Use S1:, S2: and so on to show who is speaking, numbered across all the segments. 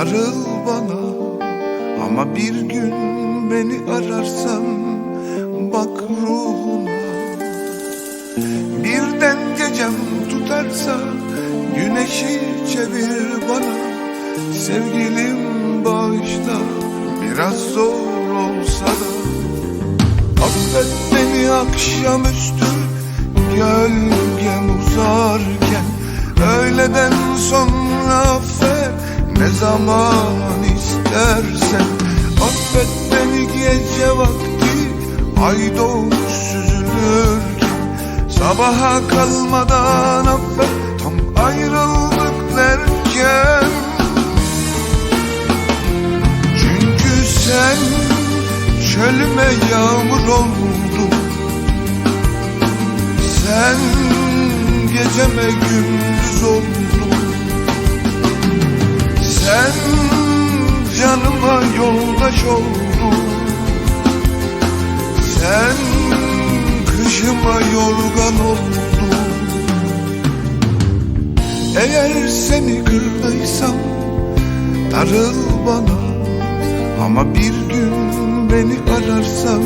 S1: Sarıl bana. Ama bir gün beni ararsan bak ruhuna Birden gecem tutarsa güneşi çevir bana. Sevgilim bağışla biraz zor olsa da. Affet beni akşamüstü gölgem uzarken. Öğleden sonra zaman istersen Affet beni gece vakti. Ay doğmuş süzülürken Sabaha kalmadan affet tam ayrıldık derken. Çünkü sen çölüme yağmur oldun. Sen geceme gündüz oldun Sen canıma yoldaş oldun Sen kışıma yorgan oldun. Eğer seni kırdıysam darıl bana. Ama bir gün beni ararsan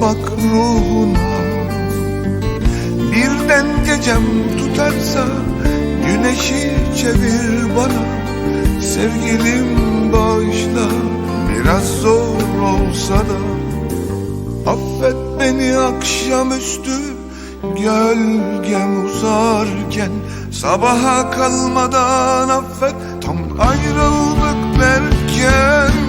S1: bak ruhuna Birden gecem tutarsa güneşi çevir bana Sevgilim bağışla biraz zor olsa da. Affet beni akşamüstü gölgem uzarken. Sabaha kalmadan affet tam ayrıldık derken.